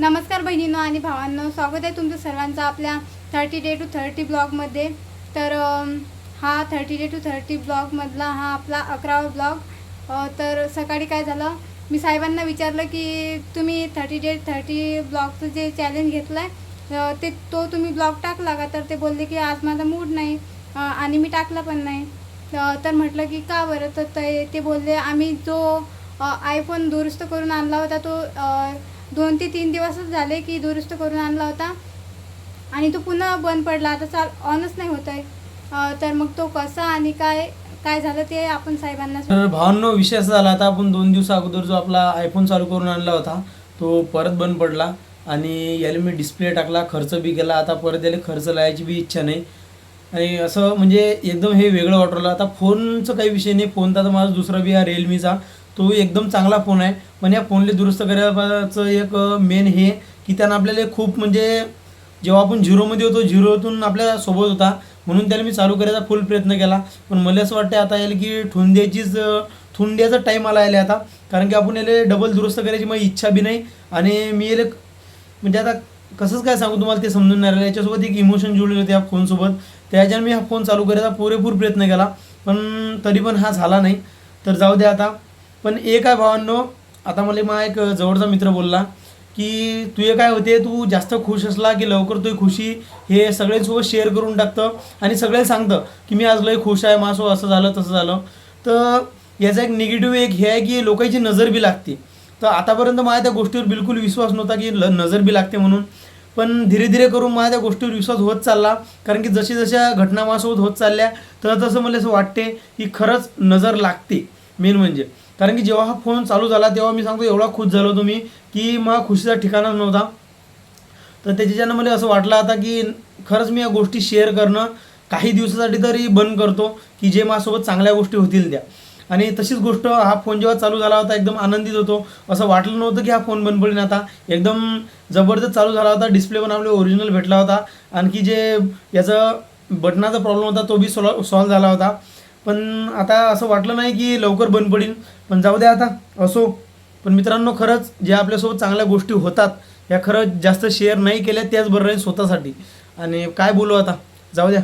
नमस्कार बहिणींनो आणि भावांनो स्वागत आहे तुमचं सर्वांचं आपल्या थर्टी डे टू थर्टी ब्लॉगमध्ये तर हा थर्टी डे टू थर्टी ब्लॉगमधला हा आपला अकरावा ब्लॉग तर सकाळी काय झालं? मी साहेबांना विचारलं की तुम्ही थर्टी डे थर्टी ब्लॉगचं जे चॅलेंज घेतलं आहे ते तो तुम्ही ब्लॉग टाकला का? तर ते बोलले की आज माझा मूड नाही आणि मी टाकला पण नाही. तर म्हटलं की का बरं? तर ते ते बोलले आम्ही जो आयफोन दुरुस्त करून आणला होता तो दोन ते तीन दिवसच झाले की दुरुस्त करून आणला होता. आणि तो पुन्हा बंद पडला. आता चाल ऑनच नाही होत आहे. तर मग तो कसा आणि काय काय झालं ते आपण साहेबांना तर भावांनो विषय असा झाला आता आपण दोन दिवसा अगोदर जो आपला आयफोन चालू करून आणला होता तो परत बंद पडला. आणि याला मी डिस्प्ले टाकला खर्च बी केला. आता परत याला खर्च लावायची बी इच्छा नाही. आणि असं म्हणजे एकदम हे वेगळं वाटलं आता फोनचं काही विषय नाही. फोन तर आता माझा दुसरा बी आहे रिअलमीचा तो एकदम चांगला फोन आहे. पण या फोनला दुरुस्त करायचं एक मेन हे की त्यानं आपल्याला खूप म्हणजे जेव्हा आपण झिरोमध्ये होतो झिरोतून आपल्यासोबत होता म्हणून त्याला मी चालू करायचा फुल प्रयत्न केला. पण मला असं वाटतं आता याला की ठेवून द्यायचीच अं, द्यायचा टाईम आला याला आता. कारण की आपण याला डबल दुरुस्त करायची माझी इच्छा बी नाही. आणि मी याला म्हणजे आता कसंच काय सांगू तुम्हाला ते समजून नाही राहिलं. याच्यासोबत एक इमोशन जुळले होते या फोनसोबत त्याच्याने मी हा फोन चालू करायचा पुरेपूर प्रयत्न केला. पण तरी पण हा झाला नाही. तर जाऊ दे आता. पण एक आहे भावांनो आता मला मा एक जवळचा मित्र बोलला की तुझे काय होते? तू जास्त खुश असला की लवकर तुझी खुशी? हे सगळ्यांसोबत शेअर करून टाकतं आणि सगळ्यांना सांगतं की मी आज लय खुश आहे मासो असं झालं तसं झालं. तर याचा एक निगेटिव्ह एक हे आहे की लोकांची नजर बी लागते. तर आतापर्यंत माझ्या त्या गोष्टीवर बिलकुल विश्वास नव्हता की ल नजर बी लागते म्हणून. पण धीरे धीरे करून माझ्या त्या गोष्टीवर विश्वास होत चालला. कारण की जशी जशा घटना माझ्यासोबत होत चालल्या तर तसं मला असं वाटते की खरंच नजर लागते. मेन म्हणजे. कारण की जेव्हा हा फोन चालू झाला तेव्हा मी सांगतो एवढा खुश झालो तुम्ही की मग खुशीचा ठिकाणच नव्हता. तर त्याच्यानं मला असं वाटलं आता की खरंच मी या गोष्टी शेअर करणं काही दिवसासाठी तरी बंद करतो की जे माझ्यासोबत चांगल्या गोष्टी होतील त्या. आणि तशीच गोष्ट हा फोन जेव्हा चालू झाला होता एकदम आनंदित होतो. असं वाटलं नव्हतं की हा फोन बंद पडेल आता. एकदम जबरदस्त चालू झाला होता डिस्प्ले पण आपल्या ओरिजिनल भेटला होता. आणखी जे याचं बटनाचा प्रॉब्लेम होता तो बी सॉल्व सॉल्व झाला होता. पण आता असं वाटलं नाही की लवकर बंद पडेल. पण जाऊ द्या आता असो. पण मित्रांनो खरंच जे आपल्यासोबत चांगल्या गोष्टी होतात या खरंच जास्त शेअर नाही केल्या त्याच बरं राहील स्वतःसाठी. आणि काय बोलू आता? जाऊ द्या.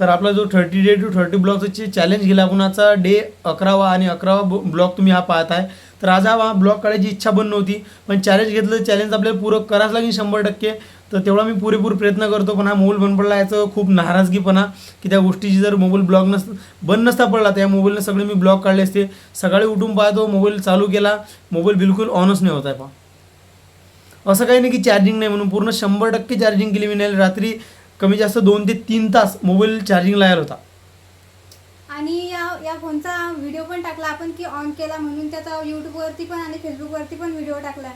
तर आपला जो थर्टी डे टू थर्टी ब्लॉकचे चॅलेंज गेला कुणाचा डे अकरावा आणि अकरावा ब्लॉक तुम्ही हा पाहत आहे तर आज हा ब्लॉग काढायची इच्छा पण नव्हती. पण चॅलेंज घेतलं चॅलेंज आपल्याला पूरं करावंच लागेल शंभर टक्के. तर तेवढा मी पुरेपूर प्रयत्न करतो पण हा मोबाईल बंद पडला याचं खूप नाराजगीपणा की त्या गोष्टीची जर मोबाईल ब्लॉग नस बंद नसता पडला तर या मोबाईलने सगळे मी ब्लॉग काढले असते. सकाळी उठून पाहतो मोबाईल चालू केला मोबाईल बिलकुल ऑनच नाही होत आहे पहा. असं काही नाही की चार्जिंग नाही म्हणून पूर्ण शंभर टक्के चार्जिंग केली मी. नाही रात्री कमी जास्त दोन ते तीन तास मोबाईल चार्जिंग लायला होता. आणि या फोनचा व्हिडिओ पण टाकला. आपण की ऑन केला म्हणून त्याचा यूट्यूबवरती पण आणि फेसबुकवरती पण व्हिडिओ टाकला.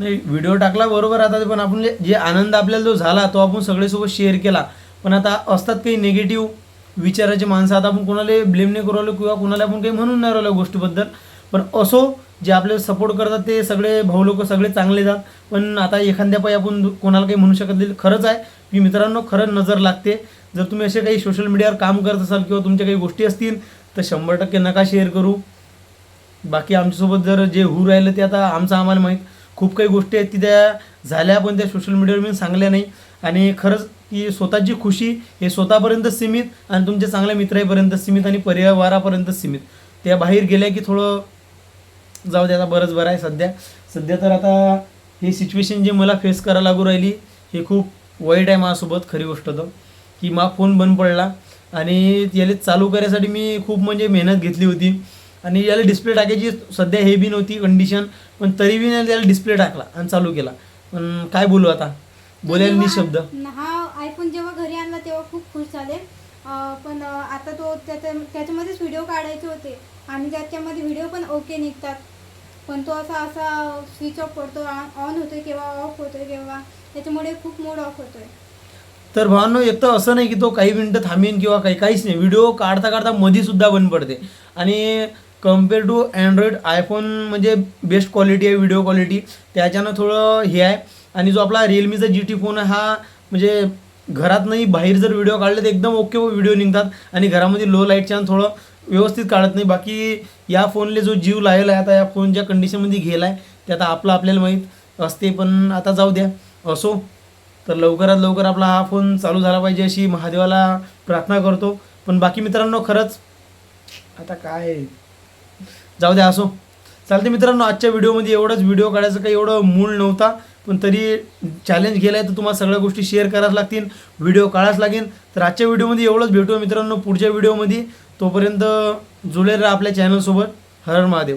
नाही व्हिडिओ टाकला बरोबर आता पण. आपण जे- आनंद आपल्याला जो झाला तो आपण सगळ्यासोबत शेअर केला. पण आता असतात काही निगेटिव्ह विचाराचे माणसं. आता आपण कोणाला ब्लेम नाही करू राहिलो किंवा कोणाला आपण काही म्हणून नाही राहिलो गोष्टीबद्दल. पण असो जे आपले सपोर्ट करतात ते सगळे भाऊ लोक सगळे चांगले जात पण आता एखाद्या पायी आपण कोणाला काही म्हणू शकत नाही खरंच आहे. की मित्रांनो खरं नजर लागते. जर तुम्ही असे काही सोशल मीडियावर काम करत असाल किंवा तुमच्या काही गोष्टी असतील तर शंभर टक्के नका शेअर करू. बाकी आमच्यासोबत जर जे होऊ राहिलं ते आता आमचं आम्हाला माहीत. खूप काही गोष्टी आहेत की त्या झाल्या पण त्या सोशल मीडियावर मी सांगल्या नाही. आणि खरंच की स्वतःची खुशी हे स्वतःपर्यंत सीमित आणि तुमच्या चांगल्या मित्रापर्यंत सीमित आणि परिवारापर्यंत सीमित. त्या बाहेर गेल्या की थोडं जाऊ दे आता बरंच बरं आहे सध्या. सध्या तर आता ही सिच्युएशन जे मला फेस करायला लागू राहिली हे खूप वाईट आहे माझ्यासोबत खरी गोष्ट तर की मा फोन बंद पडला आणि याला चालू करायसाठी मी खूप म्हणजे मेहनत घेतली होती. आणि याला डिस्प्ले टाकायची सध्या हे बी नव्हती कंडिशन पण तरी बी नाही त्याला डिस्प्ले टाकला आणि चालू केला. पण काय बोलू आता? बोलायला नाही शब्द. हा आयफोन जेव्हा घरी आणला तेव्हा खूप खुश झाले. पण आता तो त्याच्या त्याच्यामध्येच व्हिडिओ काढायचे होते. आणि त्याच्यामध्ये व्हिडिओ पण ओके निघतात. पण तो असा असा स्विच ऑफ पडतो ऑन होतोय केव्हा ऑफ होतोय केव्हा त्याच्यामुळे खूप मूड ऑफ होतोय. तर भावांनो एक तर असं नाही की तो काही मिनटं थांबेन किंवा काही काहीच नाही. व्हिडिओ काढता काढता मधीसुद्धा बंद पडते. आणि कंपेअर टू अँड्रॉइड आयफोन म्हणजे बेस्ट क्वालिटी आहे व्हिडिओ क्वालिटी त्याच्यानं थोडं हे आहे. आणि जो आपला रिअलमीचा जी टी फोन आहे हा म्हणजे घरात नाही बाहेर जर व्हिडिओ काढले तर एकदम ओके व्हिडिओ निघतात. आणि घरामध्ये लो लाईटच्या थोडं व्यवस्थित काढत नाही. बाकी या फोनले जो जीव लायला आहे आता या फोनच्या कंडिशनमध्ये गेला आहे ते आता आपलं आपल्याला माहीत असते. पण आता जाऊ द्या. असो तर लवकरात लवकर आपला हा फोन चालू झाला पाहिजे अशी महादेवाला प्रार्थना करतो. पण बाकी मित्रांनो खरंच आता काय? जाऊ द्या असो. चालते मित्रांनो आजच्या व्हिडिओमध्ये एवढंच. व्हिडिओ काढायचं काही एवढं मूळ नव्हता. पण तरी चॅलेंज केलं आहे तर तुम्हाला सगळ्या गोष्टी शेअर करायला लागतील. व्हिडिओ काढाच लागेल. तर आजच्या व्हिडिओमध्ये एवढंच. भेटू मित्रांनो पुढच्या व्हिडिओमध्ये. तोपर्यंत जुळेल राहा आपल्या चॅनलसोबत हरण हर महादेव.